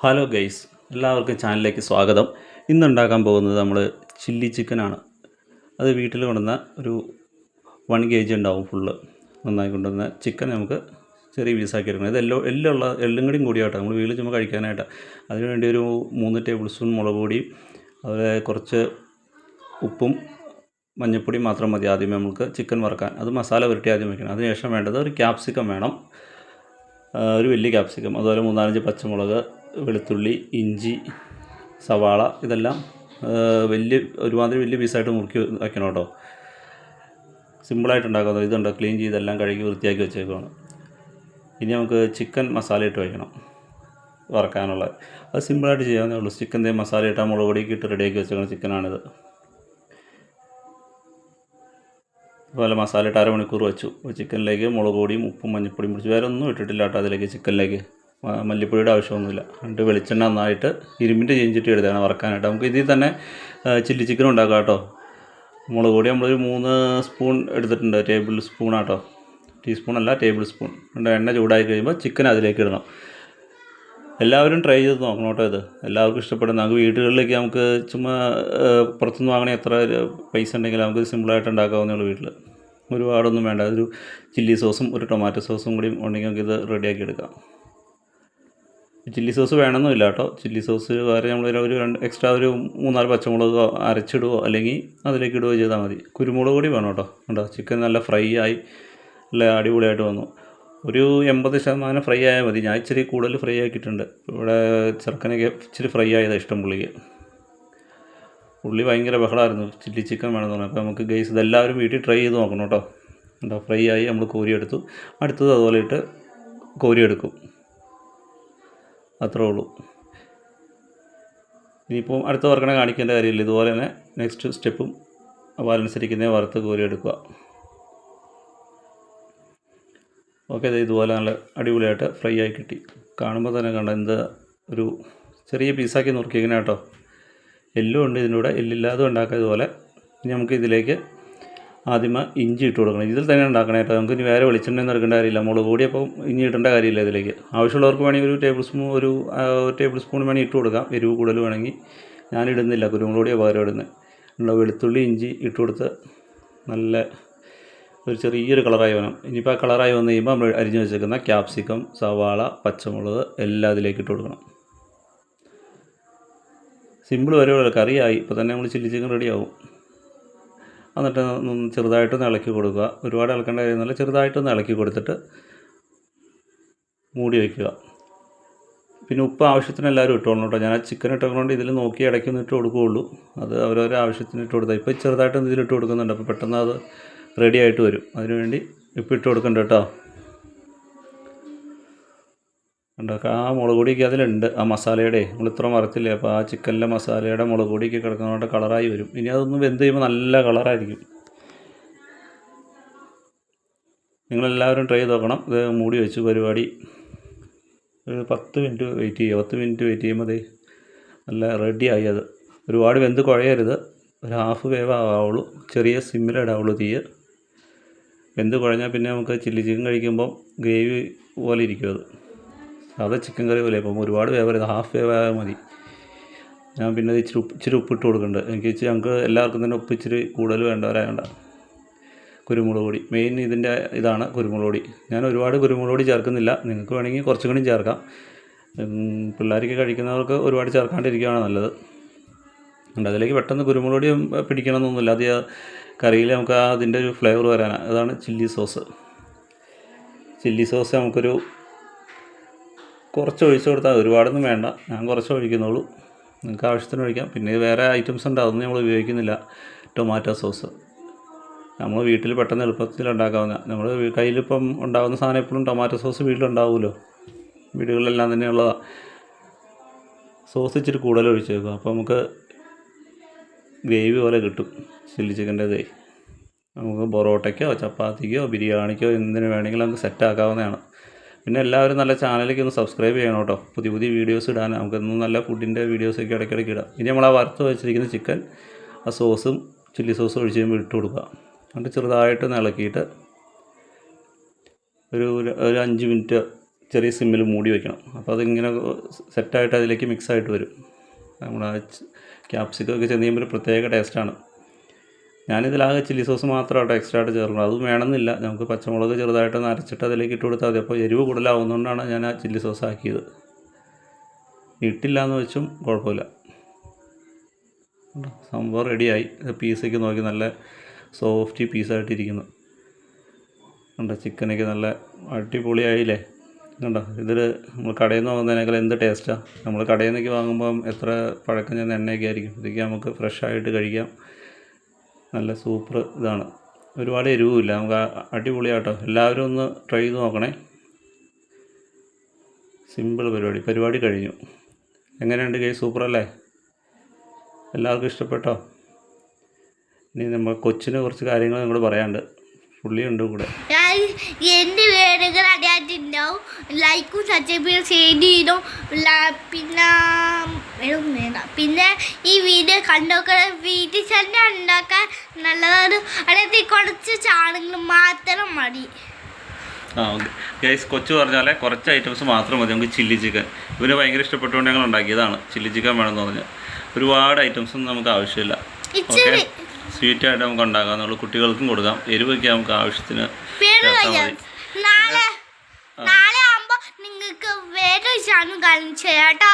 Hello guys എല്ലാവർക്കും ചാനലിലേക്ക് സ്വാഗതം. ഇന്നുണ്ടാക്കാൻ പോകുന്നത് നമ്മൾ ചില്ലി ചിക്കനാണ്. അത് വീട്ടിൽ കൊണ്ടുവന്ന ഒരു വൺ കെ ജി ഉണ്ടാവും ഫുള്ള് നന്നായി കൊണ്ടുവന്ന ചിക്കൻ നമുക്ക് ചെറിയ പീസാക്കി എടുക്കണം. ഇത് എല്ലോ എല്ലുള്ള എല്ലും കൂടിയും കൂടിയാട്ടോ നമ്മൾ വീട്ടിൽ ചുമ്മാ കഴിക്കാനായിട്ടാണ് അതിന് വേണ്ടി ഒരു മൂന്ന് ടേബിൾ സ്പൂൺ മുളക് പൊടിയും അതുപോലെ കുറച്ച് ഉപ്പും മഞ്ഞൾപ്പൊടി മാത്രം മതി ആദ്യമേ നമുക്ക് ചിക്കൻ വറുക്കാൻ. അത് മസാല പുരട്ടി ആദ്യം വയ്ക്കണം അതിനുശേഷം വേണ്ടത് ഒരു ക്യാപ്സിക്കം വേണം. ഒരു വലിയ ക്യാപ്സിക്കം അതുപോലെ മൂന്നാലഞ്ച് പച്ചമുളക് വെളുത്തുള്ളി ഇഞ്ചി സവാള ഇതെല്ലാം വലിയ ഒരുമാതിരി വലിയ പീസായിട്ട് മുറുക്കി വയ്ക്കണം കേട്ടോ. സിമ്പിളായിട്ട് ഉണ്ടാക്കുന്നത് ഇതുണ്ടോ ക്ലീൻ ചെയ്തെല്ലാം കഴുകി വൃത്തിയാക്കി വെച്ചേക്കുവാണ്. ഇനി നമുക്ക് ചിക്കൻ മസാല ഇട്ട് വയ്ക്കണം വറക്കാനുള്ള. അത് സിമ്പിളായിട്ട് ചെയ്യാവുന്നേ ഉള്ളൂ. ചിക്കന്റെ മസാല ഇട്ടാൽ മുളക് പൊടിയൊക്കെ ഇട്ട് റെഡിയാക്കി വെച്ചേക്കുന്ന ചിക്കനാണിത്. അതുപോലെ മസാല ഇട്ട് അരമണിക്കൂർ വെച്ചു. ചിക്കനിലേക്ക് മുളക് പൊടിയും ഉപ്പും മഞ്ഞൾപ്പൊടിയും പിടിച്ച് വേറെ ഒന്നും ഇട്ടിട്ടില്ല കേട്ടോ അതിലേക്ക് ചിക്കനിലേക്ക്. മല്ലിപ്പൊടിയുടെ ആവശ്യമൊന്നുമില്ല. എന്നിട്ട് വെളിച്ചെണ്ണ നന്നായിട്ട് ഇരുമ്പിന്റെ ചീഞ്ചിട്ട് എടുത്താണ് വറക്കാനായിട്ട്. നമുക്ക് ഇതിൽ തന്നെ ചില്ലി ചിക്കൻ ഉണ്ടാക്കാം കേട്ടോ. മുളക് പൊടി നമ്മളൊരു മൂന്ന് സ്പൂൺ എടുത്തിട്ടുണ്ട്. ടേബിൾ സ്പൂണാട്ടോ ടീസ്പൂൺ അല്ല ടേബിൾ സ്പൂൺ. രണ്ട് എണ്ണ ചൂടായി കഴിയുമ്പോൾ ചിക്കൻ അതിലേക്ക് ഇടണം. എല്ലാവരും ട്രൈ ചെയ്ത് നോക്കണം കേട്ടോ ഇത്. എല്ലാവർക്കും ഇഷ്ടപ്പെടും. നമുക്ക് വീടുകളിലേക്ക് നമുക്ക് ചുമ്മാ പുറത്തുനിന്ന് വാങ്ങണേ എത്ര പൈസ ഉണ്ടെങ്കിൽ നമുക്ക് സിമ്പിളായിട്ട് ഉണ്ടാക്കാവുന്നേ ഉള്ളൂ വീട്ടിൽ ഒരുപാടൊന്നും വേണ്ട. ഒരു ചില്ലി സോസും ഒരു ടൊമാറ്റോ സോസും കൂടി ഉണ്ടെങ്കിൽ നമുക്ക് ഇത് റെഡിയാക്കി എടുക്കാം. ചില്ലി സോസ് വേണമെന്നില്ല കേട്ടോ. ചില്ലി സോസ് വേറെ നമ്മൾ ഒരു രണ്ട് എക്സ്ട്രാ ഒരു മൂന്നാൽ പച്ചമുളക് അരച്ചിടുവോ അല്ലെങ്കിൽ അതിലേക്ക് ഇടുകയോ ചെയ്താൽ മതി. കുരുമുളക് കൂടി വേണം കേട്ടോ. കേട്ടോ ചിക്കൻ നല്ല ഫ്രൈ ആയി നല്ല അടിപൊളിയായിട്ട് വന്നു. ഒരു എൺപത് ശതമാനം ഫ്രൈ ആയാൽ മതി. ഞാൻ ഇച്ചിരി കൂടുതൽ ഫ്രൈ ആക്കിയിട്ടുണ്ട്. ഇവിടെ ചെറുക്കനൊക്കെ ഇച്ചിരി ഫ്രൈ ആയതാണ് ഇഷ്ടം പുള്ളിക്ക്. പുള്ളി ഭയങ്കര ബഹളമായിരുന്നു ചില്ലി ചിക്കൻ വേണമെന്ന് പറഞ്ഞു അപ്പോൾ നമുക്ക് ഗൈസ് ഇതെല്ലാവരും വീട്ടിൽ ട്രൈ ചെയ്ത് നോക്കണം കേട്ടോ. എന്താ ഫ്രൈ ആയി നമ്മൾ കോരിയെടുത്തു. അടുത്തത് അതുപോലെ ഇട്ട് കോരിയെടുക്കും. അത്രേ ഉള്ളൂ. ഇനിയിപ്പോൾ അടുത്ത വർക്കണ കാണിക്കേണ്ട കാര്യമില്ല. ഇതുപോലെ തന്നെ നെക്സ്റ്റ് സ്റ്റെപ്പും അപ്പോൾ അതനുസരിക്കുന്നേ വറുത്ത് കോരിയെടുക്കുക ഓക്കെ ഇത് ഇതുപോലെ നല്ല അടിപൊളിയായിട്ട് ഫ്രൈ ആയി കിട്ടി. കാണുമ്പോൾ തന്നെ കണ്ട എന്ത് ഒരു ചെറിയ പീസാക്കി നുറുക്കിങ്ങനെ കേട്ടോ. എല്ലും ഉണ്ട് ഇതിന്റെ കൂടെ. എല്ലില്ലാതെ ഉണ്ടാക്കുക ഇതുപോലെ ഇനി നമുക്ക് ഇതിലേക്ക് ആദ്യമേ ഇഞ്ചി ഇട്ട് കൊടുക്കണം. ഇതിൽ തന്നെ ഉണ്ടാക്കണം കേട്ടോ. നമുക്ക് ഇനി വേറെ വെളിച്ചെണ്ണ ഒന്നും എടുക്കേണ്ട കാര്യമില്ല. മുളക് പൊടി അപ്പം ഇഞ്ചി ഇടേണ്ട കാര്യമില്ല ഇതിലേക്ക്. ആവശ്യമുള്ളവർക്ക് വേണമെങ്കിൽ ഒരു ടേബിൾ സ്പൂൺ ഒരു ടേബിൾ സ്പൂൺ വേണമെങ്കിൽ ഇട്ട് കൊടുക്കാം. എരിവ് കൂടുതൽ വേണമെങ്കിൽ ഞാൻ ഇടുന്നില്ല. പകരം ഇടുന്നത്. ഉള്ള വെളുത്തുള്ളി ഇഞ്ചി ഇട്ട് കൊടുത്ത് നല്ല ഒരു ചെറിയൊരു കളറായി വരണം. ഇനിയിപ്പോൾ ആ കളറായി വന്നു കഴിയുമ്പോൾ നമ്മൾ അരിഞ്ഞു വെച്ചേക്കുന്ന ക്യാപ്സിക്കം സവാള പച്ചമുളക് എല്ലാം അതിലേക്ക് ഇട്ട് കൊടുക്കണം. സിമ്പിൾ വരെയുള്ള കറിയായി. ഇപ്പോൾ തന്നെ നമ്മൾ ചില്ലി ചിക്കൻ റെഡിയാവും. എന്നിട്ട് ചെറുതായിട്ട് ചെറുതായിട്ടൊന്ന് ഇളക്കി കൊടുക്കുക. ഒരുപാട് ഇളക്കേണ്ട കാര്യമൊന്നുമില്ല. ചെറുതായിട്ടൊന്ന് ഇളക്കി കൊടുത്തിട്ട് മൂടി വയ്ക്കുക. പിന്നെ ഉപ്പ് ആവശ്യത്തിന് എല്ലാവരും ഇട്ടോളൂ കേട്ടോ. ഞാൻ ആ ചിക്കൻ ഇട്ടുകൊണ്ട് ഇതിൽ നോക്കി ഇടയ്ക്കൊന്ന് ഇട്ട് കൊടുക്കുകയുള്ളൂ. അത് അവരവരെ ആവശ്യത്തിന് ഇട്ട് കൊടുത്താൽ ഇപ്പോൾ ചെറുതായിട്ടൊന്ന് ഇതിലിട്ട് കൊടുക്കുന്നുണ്ട്. അപ്പോൾ പെട്ടെന്ന് അത് റെഡി ആയിട്ട് വരും. അതിനുവേണ്ടി ഇപ്പം ഇട്ട് കൊടുക്കണ്ട കേട്ടോ. ഉണ്ടാക്കുക ആ മുളക് പൊടിയൊക്കെ അതിലുണ്ട്. ആ മസാലയുടെ നമ്മൾ ഇത്ര മറത്തില്ലേ? അപ്പോൾ ആ ചിക്കനിലെ മസാലയുടെ മുളക് പൊടിയൊക്കെ കിടക്കുന്നതുകൊണ്ട് കളറായി വരും. ഇനി അതൊന്ന് വെന്ത് ചെയ്യുമ്പോൾ നല്ല കളറായിരിക്കും. നിങ്ങളെല്ലാവരും ട്രൈ ചെയ്ത് നോക്കണം ഇത് മൂടി വെച്ച് പരിപാടി. ഒരു പത്ത് മിനിറ്റ് വെയിറ്റ് ചെയ്യുക. പത്ത് മിനിറ്റ് വെയിറ്റ് ചെയ്യുമ്പോൾ നല്ല റെഡിയായി അത്. ഒരുപാട് വെന്ത് കുഴയരുത്. ഒരു ഹാഫ് വേവ് ആവുള്ളൂ. ചെറിയ സിമ്മിലിടാവുള്ളൂ തീയ് വെന്ത് കുഴഞ്ഞാൽ പിന്നെ നമുക്ക് ചില്ലി ചിക്കൻ കഴിക്കുമ്പം ഗ്രേവി പോലെ ഇരിക്കും അത്. സാധാ ചിക്കൻ കറി പോലെ. അപ്പം ഒരുപാട് വേവരുത് ഹാഫ് വേവ് ആയാൽ മതി. ഞാൻ പിന്നെ ഇച്ചിരി ഉപ്പ് ഇച്ചിരി ഉപ്പിട്ട് കൊടുക്കുന്നുണ്ട് എനിക്ക് ഇച്ചിരി ഞങ്ങൾക്ക് എല്ലാവർക്കും തന്നെ ഉപ്പ് ഇച്ചിരി കൂടുതൽ വേണ്ടവരായണ്ട കുരുമുളക് പൊടി. മെയിൻ ഇതിന്റെ ഇതാണ് കുരുമുളക് പൊടി. ഞാൻ ഒരുപാട് കുരുമുളക് പൊടി ചേർക്കുന്നില്ല. നിങ്ങൾക്ക് വേണമെങ്കിൽ കുറച്ചും കൂടി ചേർക്കാം. പിള്ളേർക്ക് കഴിക്കുന്നവർക്ക് ഒരുപാട് ചേർക്കാണ്ടിരിക്കുകയാണ് നല്ലത്. ഉണ്ട് അതിലേക്ക് പെട്ടെന്ന് കുരുമുളക് പൊടി പിടിക്കണമെന്നൊന്നുമില്ല. അത് കറിയിൽ നമുക്ക് അതിന്റെ ഒരു ഫ്ലേവർ വരാനാണ്. അതാണ് ചില്ലി സോസ് ചില്ലി സോസ് നമുക്കൊരു കുറച്ച് ഒഴിച്ച് കൊടുത്താൽ ഒരുപാടൊന്നും വേണ്ട. ഞാൻ കുറച്ച് ഒഴിക്കുന്നുള്ളൂ. നിങ്ങൾക്ക് ആവശ്യത്തിന് ഒഴിക്കാം. പിന്നെ വേറെ ഐറ്റംസ് ഉണ്ട്. അതൊന്നും നമ്മൾ ഉപയോഗിക്കുന്നില്ല. ടൊമാറ്റോ സോസ് നമ്മൾ വീട്ടിൽ പെട്ടെന്ന് എളുപ്പത്തിൽ ഉണ്ടാക്കാവുന്ന നമ്മൾ കയ്യിലിപ്പം ഉണ്ടാകുന്ന സാധനം എപ്പോഴും ടൊമാറ്റോ സോസ് വീട്ടിലുണ്ടാവുമല്ലോ വീടുകളിലെല്ലാം തന്നെ ഉള്ളതാണ് സോസ് ഇച്ചിരി കൂടുതൽ ഒഴിച്ച് വെക്കുക അപ്പോൾ നമുക്ക് ഗ്രേവി പോലെ കിട്ടും. ചില്ലി ചിക്കന്റെതേ നമുക്ക് പൊറോട്ടയ്ക്കോ ചപ്പാത്തിക്കോ ബിരിയാണിക്കോ എന്തിനു വേണമെങ്കിലും നമുക്ക് സെറ്റ് ആക്കാവുന്നതാണ്. പിന്നെ എല്ലാവരും നല്ല ചാനലിലേക്ക് ഒന്ന് സബ്സ്ക്രൈബ് ചെയ്യണം കേട്ടോ. പുതിയ പുതിയ വീഡിയോസ് ഇടാൻ. നമുക്ക് എന്നും നല്ല ഫുഡിന്റെ വീഡിയോസൊക്കെ ഇടയ്ക്കിടയ്ക്ക് ഇടാം. ഇനി നമ്മൾ ആ വറുത്ത് വെച്ചിരിക്കുന്ന ചിക്കൻ ആ സോസും ചില്ലി സോസും ഒഴിച്ച് കഴിയുമ്പോൾ ഇട്ട് കൊടുക്കുക. എന്നിട്ട് ചെറുതായിട്ട് ഇളക്കിയിട്ട് ഒരു ഒരു അഞ്ച് മിനിറ്റ് ചെറിയ സിമ്മിൽ മൂടി വയ്ക്കണം അപ്പോൾ അതിങ്ങനെ സെറ്റായിട്ട് അതിലേക്ക് മിക്സ് ആയിട്ട് വരും. നമ്മുടെ ക്യാപ്സിക്കൊക്കെ ചെന്ന് കഴിയുമ്പോൾ ഒരു പ്രത്യേക ടേസ്റ്റാണ് ഞാനിതിലാകെ ചില്ലി സോസ് മാത്രമായിട്ട് എക്സ്ട്രാ ആയിട്ട് ചേർക്കുന്നത് അതും വേണമെന്നില്ല. നമുക്ക് പച്ചമുളക് ചെറുതായിട്ട് നരച്ചിട്ട് അതിലേക്ക് ഇട്ട് കൊടുത്താൽ മതി. അപ്പോൾ എരിവ് കൂടുതലാവുന്നതുകൊണ്ടാണ് ഞാൻ ആ ചില്ലി സോസ് ആക്കിയത്. ഇട്ടില്ല എന്ന് വെച്ചും കുഴപ്പമില്ല? സംഭവം റെഡിയായി. പീസൊക്കെ നോക്കി നല്ല സോഫ്റ്റ് പീസായിട്ടിരിക്കുന്നു. കണ്ടോ? ചിക്കനൊക്കെ നല്ല അടിപൊളിയായില്ലേ? കണ്ടോ? ഇതിൽ നമ്മൾ കടയിൽ നിന്ന് വാങ്ങുന്നതിനേക്കാൾ എന്ത് ടേസ്റ്റാണ് നമ്മൾ കടയിൽ നിന്നൊക്കെ വാങ്ങുമ്പം എത്ര പഴക്കം ചെന്ന എണ്ണയൊക്കെ ആയിരിക്കും. ഇതൊക്കെ നമുക്ക് ഫ്രഷായിട്ട് കഴിക്കാം. നല്ല സൂപ്പർ ഇതാണ്. ഒരുപാട് എരിവുമില്ല. നമുക്ക് അടിപൊളിയാട്ടോ. എല്ലാവരും ഒന്ന് ട്രൈ ചെയ്ത് നോക്കണേ. സിമ്പിൾ പരിപാടി. പരിപാടി കഴിഞ്ഞു. എങ്ങനെയുണ്ട് കേസ് സൂപ്പർ അല്ലേ എല്ലാവർക്കും ഇഷ്ടപ്പെട്ടോ? ഇനി നമ്മൾ കൊച്ചിന് കുറച്ച് കാര്യങ്ങൾ നിങ്ങൾ പറയാനുണ്ട്. പുള്ളിയുണ്ട് കൂടെ. ഞാൻ എന്റെ വീടുകൾ അറിയാറ്റുണ്ടാവും ലൈക്കും സബ്സ്ക്രൈബ് ഷെയർ ല- പിന്നെ വേണ്ട. പിന്നെ ഈ വീഡിയോ കണ്ടൊക്കെ വീട്ടിൽ തന്നെ ഉണ്ടാക്കാൻ നല്ലതാണ്. അതായത് കുറച്ച് ചാണകങ്ങൾ മാത്രം മതി. ആ ഓക്കെ. ഗൈസ് കൊച്ചു പറഞ്ഞാൽ കുറച്ച് ഐറ്റംസ് മാത്രം മതി. നമുക്ക് ചില്ലി ചിക്കൻ ഇവന് ഭയങ്കര ഇഷ്ടപ്പെട്ടുകൊണ്ട് ഞങ്ങൾ ഉണ്ടാക്കിയതാണ്. ചില്ലി ചിക്കൻ വേണമെന്ന് പറഞ്ഞ്. ഒരുപാട് ഐറ്റംസ് ഒന്നും നമുക്ക് ആവശ്യമില്ല. ഓക്കെ ഇച്ചിരി സ്വീറ്റ് ആയിട്ട് നമുക്ക് ഉണ്ടാക്കാം. നമ്മൾ കുട്ടികൾക്കും കൊടുക്കാം. എരിവൊക്കെ നമുക്ക് ആവശ്യത്തിന് നാളെ നാളെ ആകുമ്പോൾ നിങ്ങൾക്ക് വേറെ കാണിച്ചു കേട്ടോ.